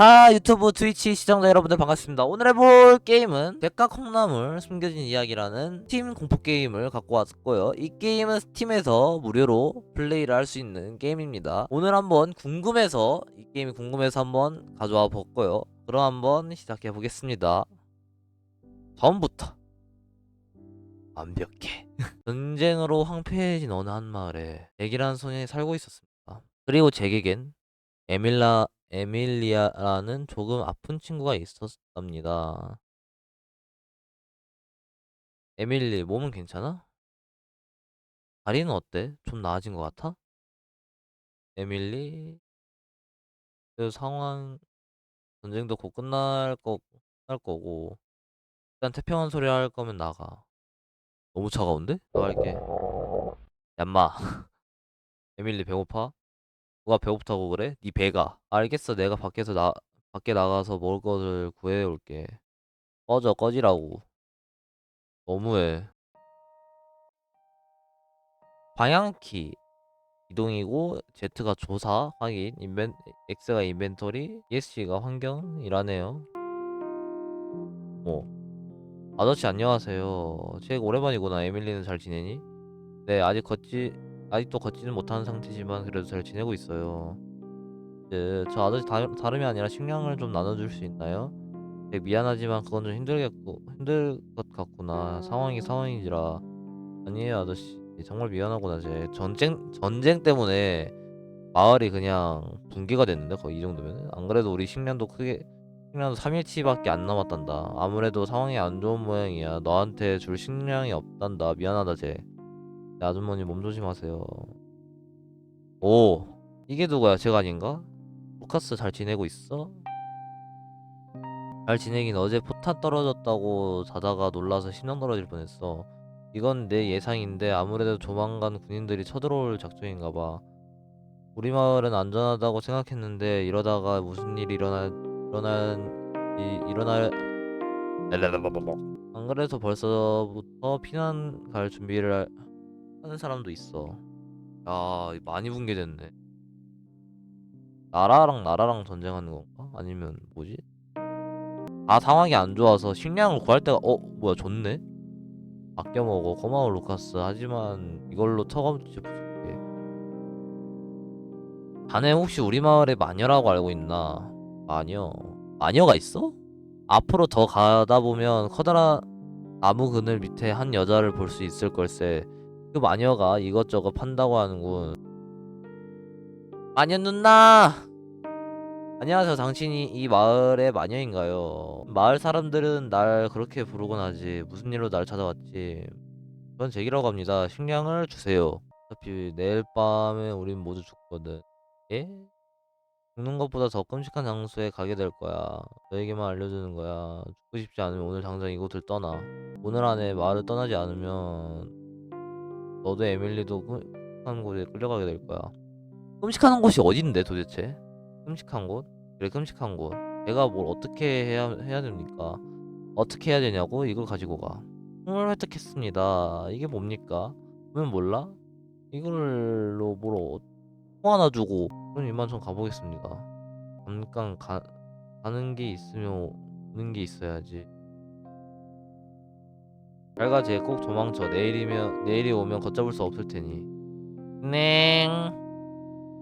자 유튜브 트위치 시청자 여러분들 반갑습니다. 오늘 해볼 게임은 백과 콩나물 숨겨진 이야기라는 스팀 공포 게임을 갖고 왔고요. 이 게임은 스팀에서 무료로 플레이를 할 수 있는 게임입니다. 오늘 한번 궁금해서 이 게임이 궁금해서 한번 가져와 봤고요. 그럼 한번 시작해 보겠습니다. 처음부터 완벽해. 전쟁으로 황폐해진 어느 한 마을에 잭이라는 소년이 살고 있었습니다. 그리고 잭에겐 에밀라 에밀리아라는 조금 아픈 친구가 있었답니다. 에밀리, 몸은 괜찮아? 다리는 어때? 좀 나아진 것 같아? 에밀리, 그 상황, 전쟁도 곧 끝날 거, 끝날 거고, 일단 태평한 소리 할 거면 나가. 너무 차가운데? 나갈게. 얌마. 에밀리 배고파? 누가 배고프다고 그래? 네 배가. 알겠어. 내가 밖에서 나 밖에 나가서 먹을 것을 구해 올게. 꺼져, 꺼지라고. 너무해. 방향키 이동이고 Z가 조사 확인 인벤 X가 인벤토리 ESC가 환경이라네요. 어. 아저씨 안녕하세요. 책 오랜만이구나. 에밀리는 잘 지내니? 네, 아직 걷지 아직도 걷지는 못하는 상태지만 그래도 잘 지내고 있어요. 네, 저 아저씨 다, 다름이 아니라 식량을 좀 나눠줄 수 있나요? 네, 미안하지만 그건 좀 힘들겠고 힘들 것 같구나. 상황이 상황이지라. 아니에요 아저씨. 정말 미안하구나. 제 전쟁 전쟁 때문에 마을이 그냥 붕괴가 됐는데 거의 이 정도면 안 그래도 우리 식량도 크게 식량도 3일치밖에 안 남았단다. 아무래도 상황이 안 좋은 모양이야. 너한테 줄 식량이 없단다. 미안하다 쟤. 네, 아주머니 몸 조심하세요. 오, 이게 누구야? 제가 아닌가? 루카스 잘 지내고 있어? 잘 지내긴 어제 포탄 떨어졌다고 자다가 놀라서 심장 떨어질 뻔했어. 이건 내 예상인데 아무래도 조만간 군인들이 쳐들어올 작정인가 봐. 우리 마을은 안전하다고 생각했는데 이러다가 무슨 일이 일어나 일어난 이, 일어날 안 그래서 벌써부터 피난 갈 준비를 할- 하는 사람도 있어. 야, 많이 붕괴됐네. 나라랑 나라랑 전쟁하는 건가? 아니면 뭐지? 아, 상황이 안 좋아서 식량을 구할 때가 어, 뭐야, 좋네. 아껴 먹어. 고마워, 루카스. 하지만 이걸로 턱없이 부족해. 자네 혹시 우리 마을에 마녀라고 알고 있나? 마녀. 마녀가 있어? 앞으로 더 가다 보면 커다란 나무 그늘 밑에 한 여자를 볼 수 있을 걸세. 그 마녀가 이것저것 판다고 하는군. 마녀 누나! 안녕하세요. 당신이 이 마을의 마녀인가요? 마을 사람들은 날 그렇게 부르곤 하지. 무슨 일로 날 찾아왔지? 전 잭이라고 합니다. 식량을 주세요. 어차피 내일 밤에 우린 모두 죽거든. 예? 죽는 것보다 더 끔찍한 장소에 가게 될 거야. 너에게만 알려주는 거야. 죽고 싶지 않으면 오늘 당장 이곳을 떠나. 오늘 안에 마을을 떠나지 않으면 너도 에밀리도 끔찍한 곳에 끌려가게 될 거야. 끔찍한 곳이 어딘데 도대체? 끔찍한 곳? 그래 끔찍한 곳. 내가 뭘 어떻게 해야 해야 됩니까? 어떻게 해야 되냐고 이걸 가지고 가. 총을 획득했습니다. 이게 뭡니까? 보면 몰라? 이걸로 뭘 어, 통 하나 주고 그럼 이만 좀 가보겠습니다. 잠깐 가 가는 게 있으면 오는 게 있어야지. 잘가 쟤꼭 도망쳐. 내일이면 내일이 오면 걷잡을 수 없을 테니. 냉.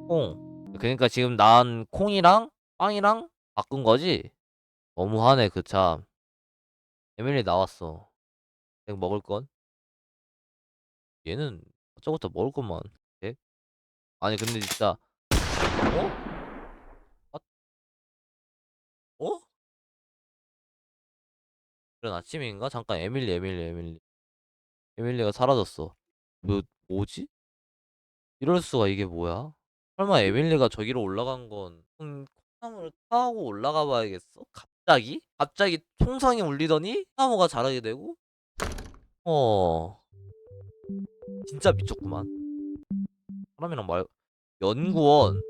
콩. 그러니까 지금 난 콩이랑 빵이랑 바꾼 거지? 너무하네 그 참. 에밀리 나왔어. 내가 먹을 건? 얘는 어쩌고저쩌고 먹을 것만. 예? 아니 근데 진짜 어? 이런 아침인가? 잠깐 에밀리 에밀리 에밀리 에밀리가 사라졌어. 뭐 뭐지? 이럴 수가 이게 뭐야? 설마 에밀리가 저기로 올라간 건 콩- 콩나물을 타고 올라가 봐야겠어? 갑자기? 갑자기 총성이 울리더니 콩나무가 자라게 되고? 어 진짜 미쳤구만. 사람이랑 말 연구원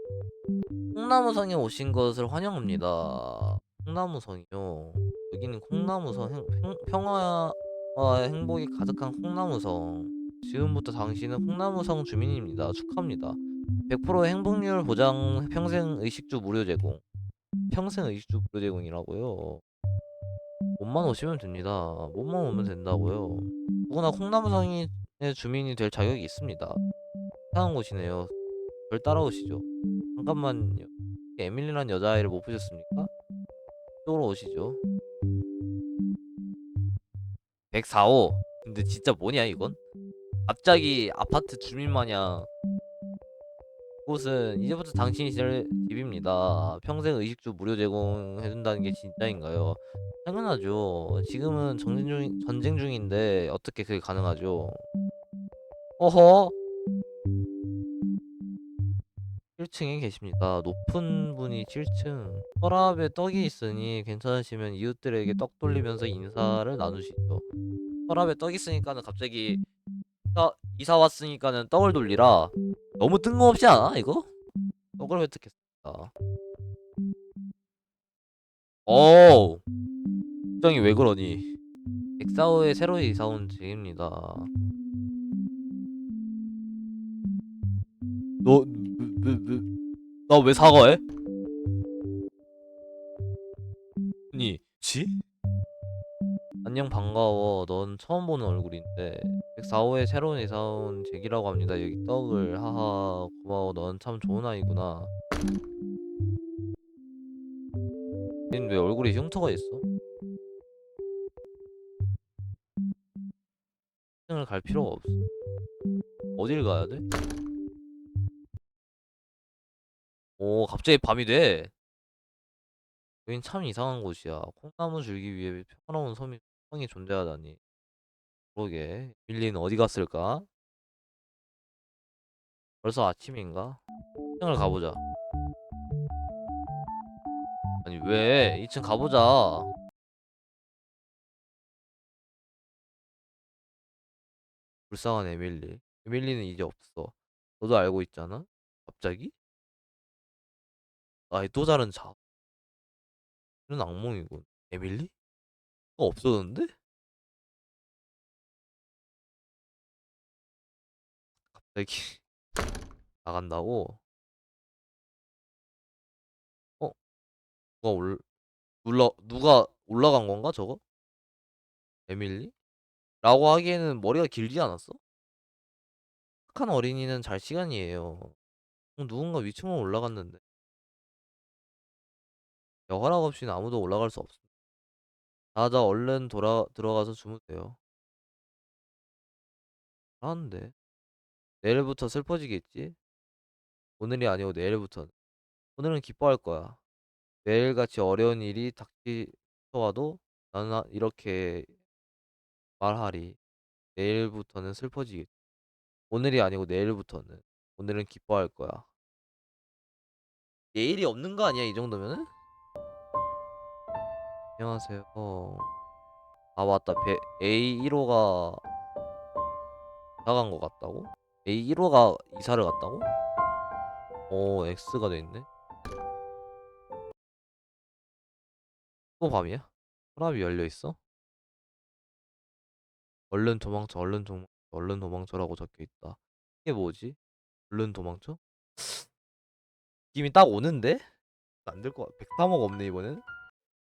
콩나무성에 오신 것을 환영합니다. 콩나무성이요. 여기는 콩나무성 행, 평, 평화와 행복이 가득한 콩나무성. 지금부터 당신은 콩나무성 주민입니다. 축하합니다. 100% 행복률 보장 평생 의식주 무료 제공. 평생 의식주 무료 제공이라고요. 몸만 오시면 됩니다. 몸만 오면 된다고요. 누구나 콩나무성의 주민이 될 자격이 있습니다. 이상한 곳이네요. 절 따라오시죠. 잠깐만요. 에밀리란 여자아이를 못 보셨습니까? 이쪽으로 오시죠. 104호. 근데 진짜 뭐냐 이건? 갑자기 아파트 주민 마냥 이곳은 이제부터 당신이 지낼 집입니다. 평생 의식주 무료 제공해준다는 게 진짜인가요? 당연하죠. 지금은 전쟁 중 전쟁 중인데 어떻게 그게 가능하죠? 어허. 1층에 계십니다. 높은 분이 7층. 서랍에 떡이 있으니 괜찮으시면 이웃들에게 떡 돌리면서 인사를 나누시죠. 서랍에 떡 있으니까는 갑자기 이사, 이사 왔으니까는 떡을 돌리라. 너무 뜬금없지 않아 이거? 떡을 획득했습니다. 오, 걱정이 왜 그러니? 104호에 새로 이사 온 제입니다. 너, 나 왜 사과해? 아니, 지? 안녕 반가워. 넌 처음 보는 얼굴인데 104호에 새로운 이사 온 잭이라고 합니다. 여기 떡을 하하 고마워. 넌 참 좋은 아이구나. 넌왜 얼굴에 흉터가 있어? 층을 갈 필요가 없어. 어딜 가야 돼? 오, 갑자기 밤이 돼. 여긴 참 이상한 곳이야. 콩나무 줄기 위에 평화로운 섬이 성이 존재하다니. 그러게. 밀리는 어디 갔을까? 벌써 아침인가? 2층을 가보자. 아니 왜? 2층 가보자. 불쌍한 에밀리. 에밀리는 이제 없어. 너도 알고 있잖아? 갑자기? 아이 또 다른 자. 이런 악몽이군. 에밀리? 어 없어졌는데? 갑자기 나간다고? 어? 누가 올 눌러 누가 올라간 건가 저거? 에밀리? 라고 하기에는 머리가 길지 않았어? 착한 어린이는 잘 시간이에요. 어, 누군가 위층으로 올라갔는데. 야, 허락 없이는 아무도 올라갈 수 없어. 자자 얼른 돌아 들어가서 주무세요. 하는데 내일부터 슬퍼지겠지? 오늘이 아니고 내일부터는. 오늘은 기뻐할 거야. 매일같이 어려운 일이 닥치서와도 나는 아- 이렇게 말하리. 내일부터는 슬퍼지겠지. 오늘이 아니고 내일부터는. 오늘은 기뻐할 거야. 내일이 없는 거 아니야 이 정도면은? 안녕하세요. 어. 아 맞다. 배, A1호가 이사 간거 같다고? A1호가 이사를 갔다고? 오 X가 돼 있네. 또 밤이야? 서랍이 열려 있어? 얼른 도망쳐, 얼른 도망쳐, 얼른 도망쳐라고 적혀 있다. 이게 뭐지? 얼른 도망쳐? 느낌이 딱 오는데? 안 될 것 같아. 103억 없네 이번엔.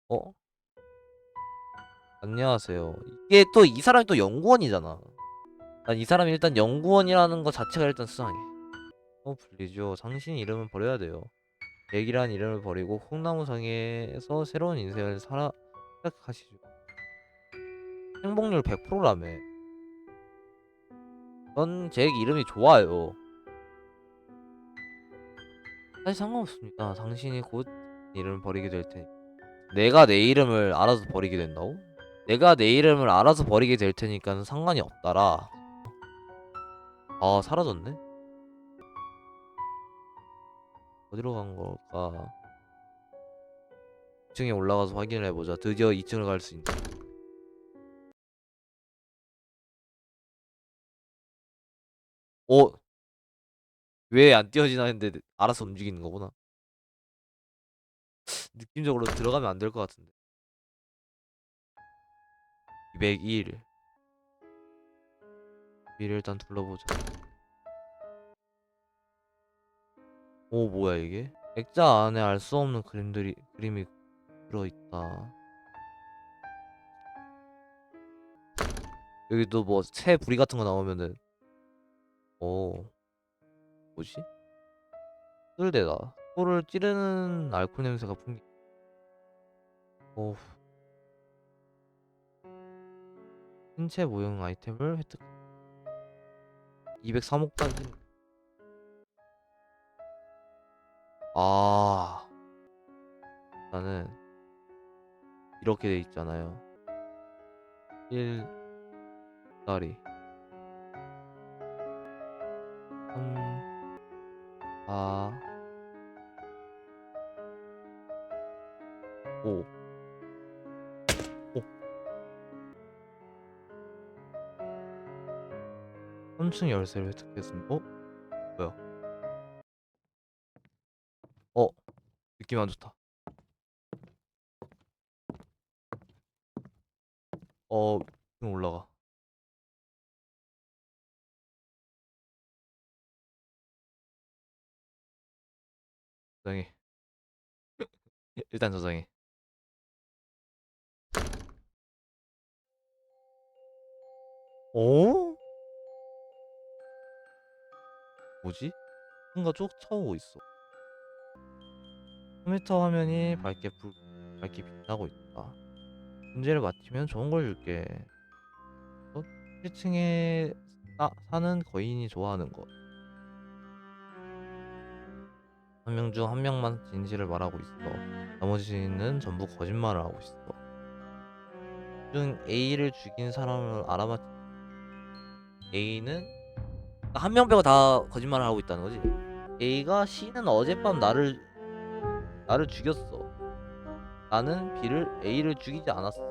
어? 안녕하세요. 이게 또 이 사람이 또 연구원이잖아. 난 이 사람이 일단 연구원이라는 것 자체가 일단 수상해. 어 불리죠. 당신 이름은 버려야 돼요. 잭이란 이름을 버리고 콩나무성에서 새로운 인생을 살아 시작하시죠. 행복률 100%라며. 전잭 이름이 좋아요. 사실 상관없습니다. 당신이 곧 이름을 버리게 될 테니. 내가 내 이름을 알아서 버리게 된다고? 내가 내 이름을 알아서 버리게 될 테니까는 상관이 없다라. 아 사라졌네. 어디로 간 걸까? 2층에 올라가서 확인을 해보자. 드디어 2층을 갈 수 있네. 어? 왜안 띄어지나 했는데 알아서 움직이는 거구나. 느낌적으로 들어가면 안 될 것 같은데. 201. 위를 일단 둘러보자. 오 뭐야 이게? 액자 안에 알 수 없는 그림들이 그림이 들어있다. 여기도 뭐 새 부리 같은 거 나오면은 오 뭐지? 쓸데다. 코를 찌르는 알코올 냄새가 풍기. 오. 신체 모형 아이템을 획득. 203호까지. 아. 나는 이렇게 돼 있잖아요. 1 다리 3 4 5 3층 열쇠를 획득했습니다. 어? 뭐야? 어? 느낌 안 좋다. 어, 좀 올라가. 저장해. 일단 저장해. 어? 뭐지? 뭔가 쭉 쳐오고 있어. 컴퓨터 화면이 밝게 불, 밝게 빛나고 있다. 문제를 맞히면 좋은 걸 줄게. 어? 1층에 사는 거인이 좋아하는 것. 한 명 중 한 명만 진실을 말하고 있어. 나머지는 전부 거짓말을 하고 있어. 중 A를 죽인 사람을 알아맞. A는 한 명 빼고 다 거짓말을 하고 있다는 거지. A가 C는 어젯밤 나를 나를 죽였어. 나는 B를 A를 죽이지 않았어.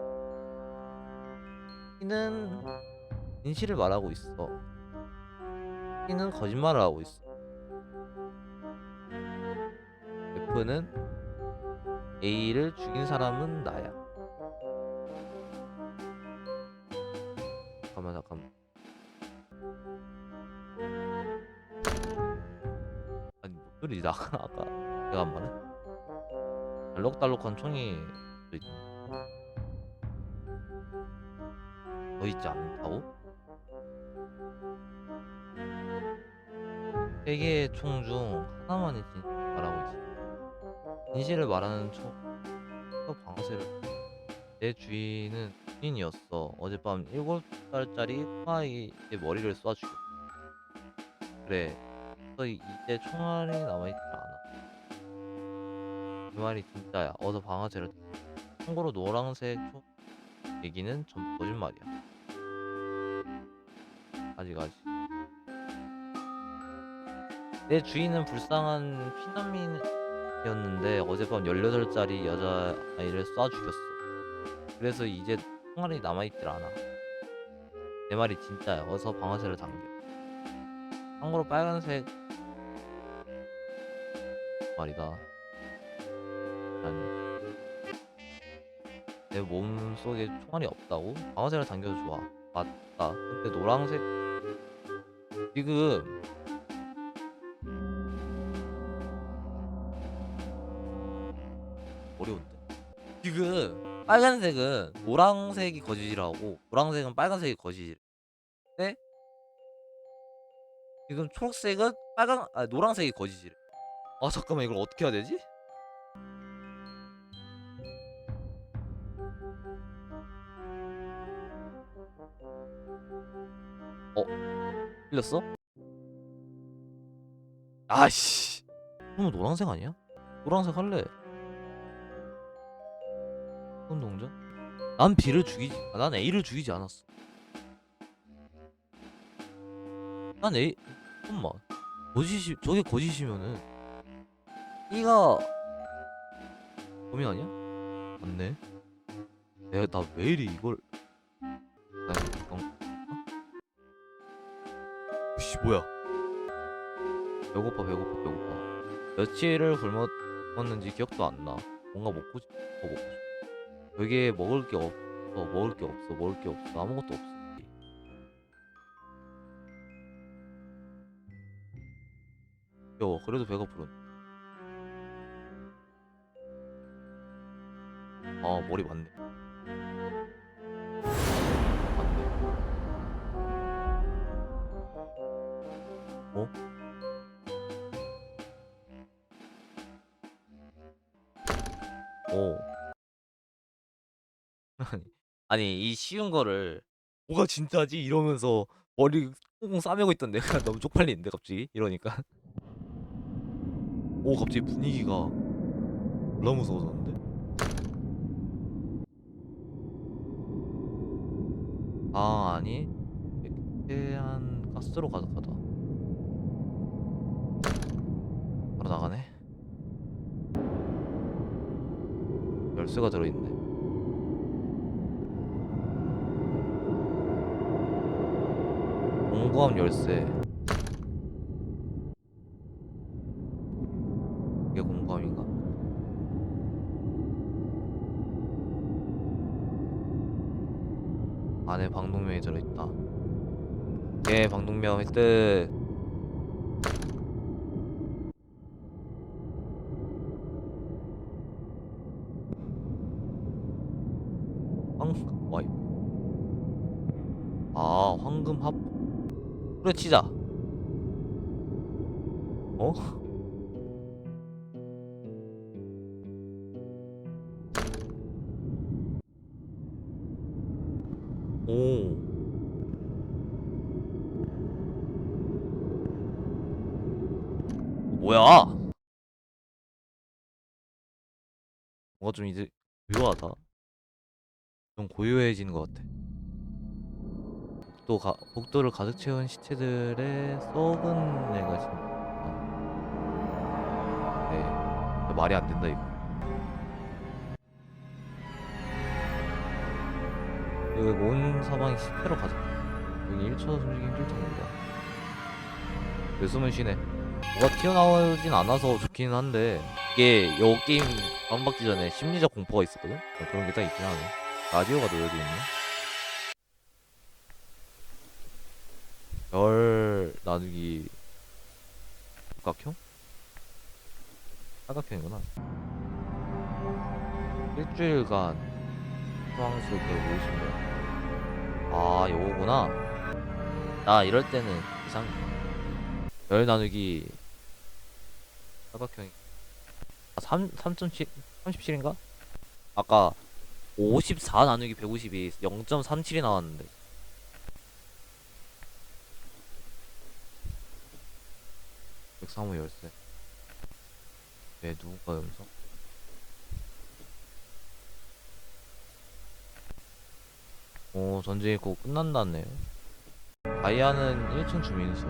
C는 진실을 말하고 있어. C는 거짓말을 하고 있어. F는 A를 죽인 사람은 나야. 아니 뭔 소리지 나 아까 내가 한 말은? 알록달록한 총이 또 있... 더 있지 않다고? 세 개의 총 중 하나만이 진실을 말하고 있어. 진실을 말하는 총, 또 방아쇠를. 내 주인은 주인이었어. 어젯밤 7살짜리 콩아이의 머리를 쏴 죽였어. 그래. 이제 총알이 남아있지 않아. 그 말이 진짜야. 어서 방아쇠를. 참고로 노란색 총 얘기는 전부 거짓말이야. 아직 아직. 내 주인은 불쌍한 피난민이었는데 어젯밤 18살짜리 여자아이를 쏴 죽였어. 그래서 이제 총알이 남아있질 않아. 내 말이 진짜야. 어서 방아쇠를 당겨. 참고로 빨간색 말이다. 아니. 내 몸 속에 총알이 없다고? 방아쇠를 당겨도 좋아. 맞다. 근데 노란색 지금 어려운데. 지금 빨간색은 노란색이 거짓이라고 노란색은 빨간색이 거짓. 네? 지금 초록색은 빨간 아 노란색이 거짓이래. 아 잠깐만 이걸 어떻게 해야 되지? 어? 틀렸어? 아씨. 그러면 노란색 아니야? 노란색 할래. 손 동전? 난 B를 죽이지. 아, 난 A를 죽이지 않았어. 난 A. 잠깐만. 거짓이 저게 거짓이면은 B가 범인 아니야? 맞네. 내가 나 왜 이리 이걸 나 이거 어? 어? 씨 뭐야? 배고파 배고파 배고파. 며칠을 굶었는지 기억도 안 나. 뭔가 먹고 싶어 먹고 싶어. 여기에 먹을 게 없어 먹을 게 없어 먹을 게 없어 아무것도 없어. 귀여워 그래도 배가 부른. 아 머리 맞네. 맞네. 어? 오 아니 아니 이 쉬운 거를 뭐가 진짜지? 이러면서 머리 꽁꽁 싸매고 있던데? 내가 너무 쪽팔리는데 갑자기? 이러니까. 오 갑자기 분위기가 너무 무서워졌는데? 아 아니? 백해안 가스로 가득하다. 바로 나가네? 열쇠가 들어있네. 공구함 열쇠 이게 공구함인가? 안에 방독면이 들어있다 예 방독면 획득 황.. 와이. 아 황금 합. 그래 치자. 어? 뭐야? 뭔가 좀 이제 고요하다. 좀 고요해지는 것 같아. 복도 가, 복도를 가득 채운 시체들의 썩은 내가 진짜 네. 말이 안 된다 이거. 여기 온 사방이 실패로 가득? 여기 1초 숨쉬기 힘들 정도다 왜 숨을 쉬네 뭐가 튀어나오진 않아서 좋긴 한데 이게 요 게임 다운받기 전에 심리적 공포가 있었거든? 어, 그런 게 딱 있긴 하네. 라디오가 놓여져 있네. 별 나누기 육각형? 사각형이구나. 일주일간 수강수 그 50명 아 요거구나. 나 이럴 때는 이상 별 나누기 사각형이 아, 3, 3.7 37인가? 아까 54 나누기 150이 0.37이 나왔는데. 백사무 열쇠. 왜 누군가 여기서 오 전쟁이 곧 끝난다네요. 다이아는 1층 주민수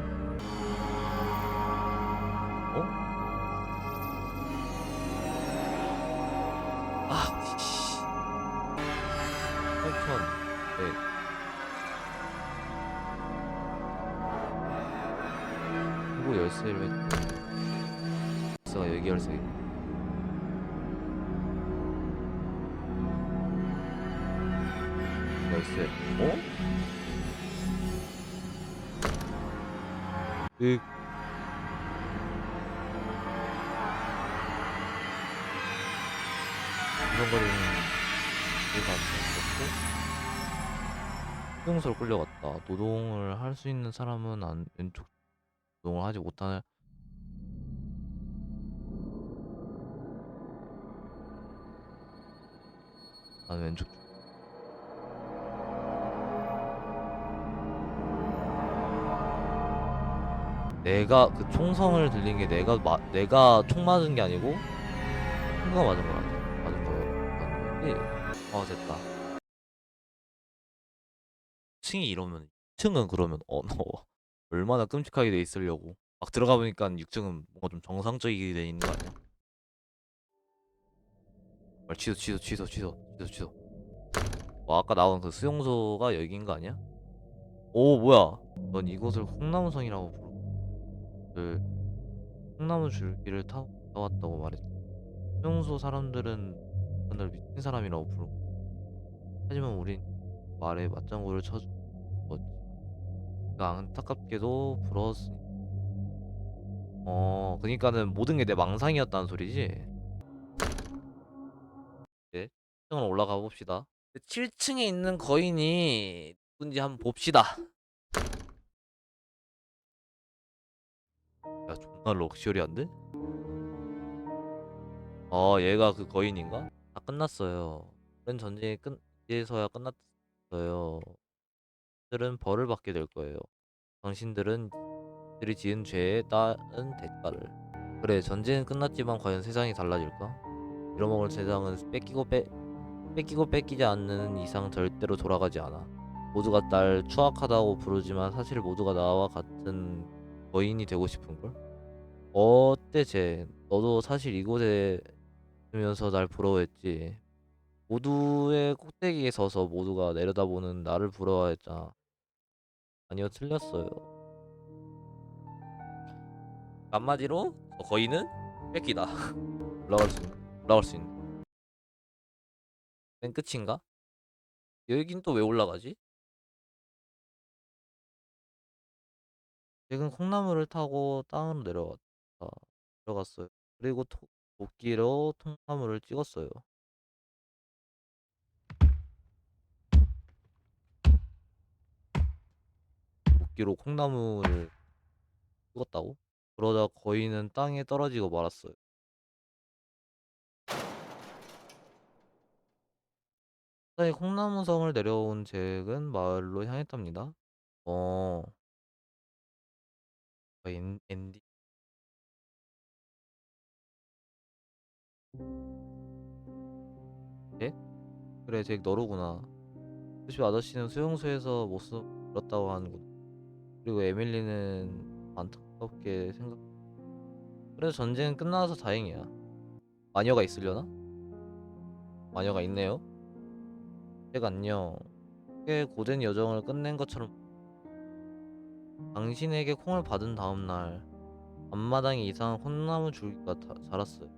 천. 네. 그리고 열쇠를 수용소로 끌려갔다. 노동을 할 수 있는 사람은 안 왼쪽 노동을 하지 못하는 나는 왼쪽 내가 그 총성을 들린 게 내가 마, 내가 총 맞은 게 아니고 친구가 맞은 거 같아. 맞은 거였는데. 아 됐다 층이 이러면 2층은 그러면 어 너 얼마나 끔찍하게 돼 있으려고. 막 들어가 보니까 6층은 뭔가 좀 정상적이게 돼 있는 거 아니야? 말 취소 취소 취소 취소 취소 취소. 뭐 아까 나온 그 수용소가 여기인 거 아니야? 오 뭐야? 넌 이곳을 콩나무성이라고 부르고 그 콩나무 줄기를 타고 왔다고 말했지 수용소 사람들은 너를 미친 사람이라고 부르고. 하지만 우린 말에 맞장구를 거지 그러니까 안타깝게도 부러웠으니 어 그니까는 모든 게 내 망상이었다는 소리지 7층으로 올라가 봅시다. 7층에 있는 거인이 누군지 한번 봅시다. 야 존나 럭셔리한데? 아 얘가 그 거인인가? 다 끝났어요. 오랜 전쟁이 끝 이제서야 끝났어요. 들은 벌을 받게 될 거예요. 당신들은 들이 지은 죄에 따른 대가를. 그래 전쟁은 끝났지만 과연 세상이 달라질까? 잃어먹을 세상은 뺏기고 빼 뺏기고 뺏기지 않는 이상 절대로 돌아가지 않아. 모두가 날 추악하다고 부르지만 사실 모두가 나와 같은 거인이 되고 싶은걸? 어때 쟤? 너도 사실 이곳에 있으면서 날 부러워했지. 모두의 꼭대기에 서서 모두가 내려다보는 나를 부러워했잖아. 아니요, 틀렸어요. 한마디로 저 거인은 뺏기다. 올라갈 수 있는, 올라갈 수 있는. 맨 끝인가? 여긴 또 왜 올라가지? 지금 콩나물을 타고 땅으로 내려갔다. 들어갔어요. 그리고 토, 도끼로 통나무를 찍었어요. 도끼로 콩나무를 찍었다고? 그러다 거인은 땅에 떨어지고 말았어요. 갑자기 콩나무성을 내려온 잭은 마을로 향했답니다. 어, 엔, 엔디. 잭? 그래, 잭 너로구나. 스시 아저씨는 수용소에서 모습 잃었다고 하는군. 그리고 에밀리는 안타깝게 생각. 그래도 전쟁은 끝나서 다행이야. 마녀가 있으려나? 마녀가 있네요. 잭 안녕. 꽤 고된 여정을 끝낸 것처럼 당신에게 콩을 받은 다음 날 앞마당에 이상한 콩나무 줄기가 다- 자랐어요.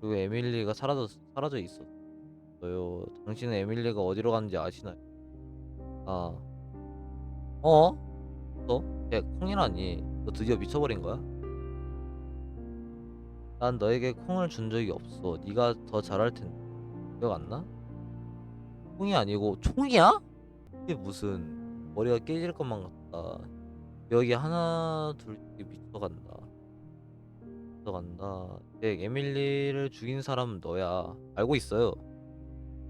그리고 에밀리가 사라져 사라져 있었어요. 당신은 에밀리가 어디로 갔는지 아시나요? 아, 어? 너? 야, 콩이라니? 너 드디어 미쳐버린 거야? 난 너에게 콩을 준 적이 없어. 네가 더 잘할 텐데. 기억 안 나? 콩이 아니고 총이야? 이게 무슨 머리가 깨질 것만 같다. 여기 하나 둘 미쳐간다. 미쳐간다. 네, 에밀리를 죽인 사람은 너야. 알고 있어요.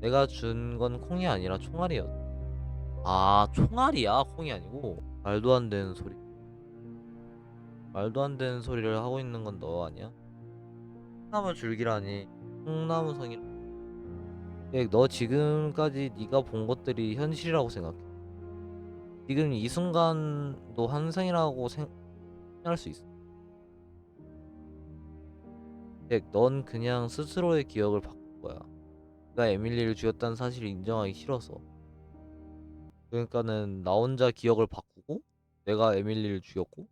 내가 준 건 콩이 아니라 총알이었. 아 총알이야 콩이 아니고 말도 안 되는 소리. 말도 안 되는 소리를 하고 있는 건 너 아니야? 콩나무 줄기라니 콩나무성이. 예, 너 지금까지 네가 본 것들이 현실이라고 생각해. 지금 이 순간도 환생이라고 생각할 수 있어. 잭, 넌 그냥 스스로의 기억을 바꾼 거야. 내가 에밀리를 죽였다는 사실을 인정하기 싫어서. 그러니까는 나 혼자 기억을 바꾸고 내가 에밀리를 죽였고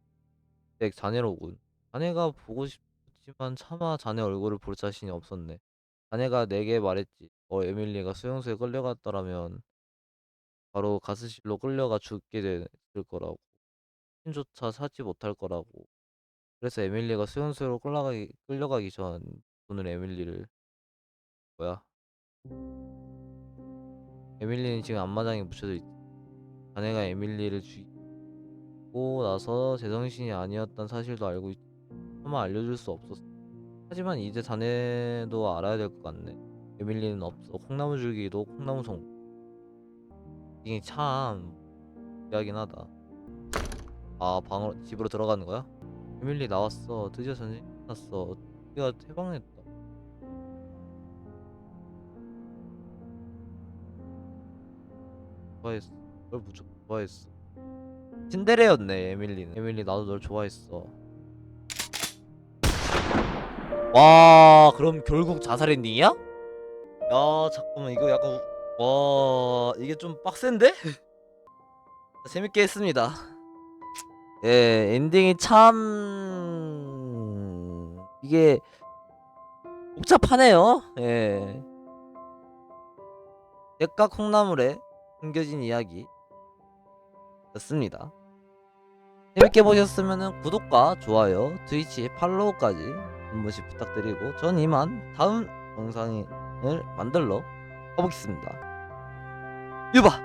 잭 자네로군. 자네가 보고 싶지만 차마 자네 얼굴을 볼 자신이 없었네. 자네가 내게 말했지. 어 에밀리가 수용소에 끌려갔더라면 바로 가스실로 끌려가 죽게 됐을 거라고. 신조차 사지 못할 거라고. 그래서 에밀리가 수용소로 끌려가기, 끌려가기 전 오늘 에밀리를 뭐야? 에밀리는 지금 앞마당에 묻혀져 있지. 자네가 에밀리를 죽이 고 나서 제정신이 아니었던 사실도 알고. 차마 알려줄 수 없었어. 하지만 이제 자네도 알아야 될 것 같네. 에밀리는 없어. 콩나무 줄기도 콩나무 송. 이게 참 이야긴 하다. 아 방으로 집으로 들어가는 거야? 에밀리 나왔어. 드디어 전쟁 끝났어. 드디어 해방했다. 좋아했어. 널 무척 좋아했어. 신데레였네 에밀리는. 에밀리 나도 널 좋아했어. 와 그럼 결국 자살 엔딩이야? 야 잠깐만 이거 약간 우- 와 이게 좀 빡센데? 재밌게 했습니다. 예 엔딩이 참 이게 복잡하네요. 예. 백과 콩나물에 숨겨진 이야기 였습니다. 재밌게 보셨으면 구독과 좋아요, 트위치 팔로우까지 한 번씩 부탁드리고 전 이만 다음 영상을 만들러 가보겠습니다. 유바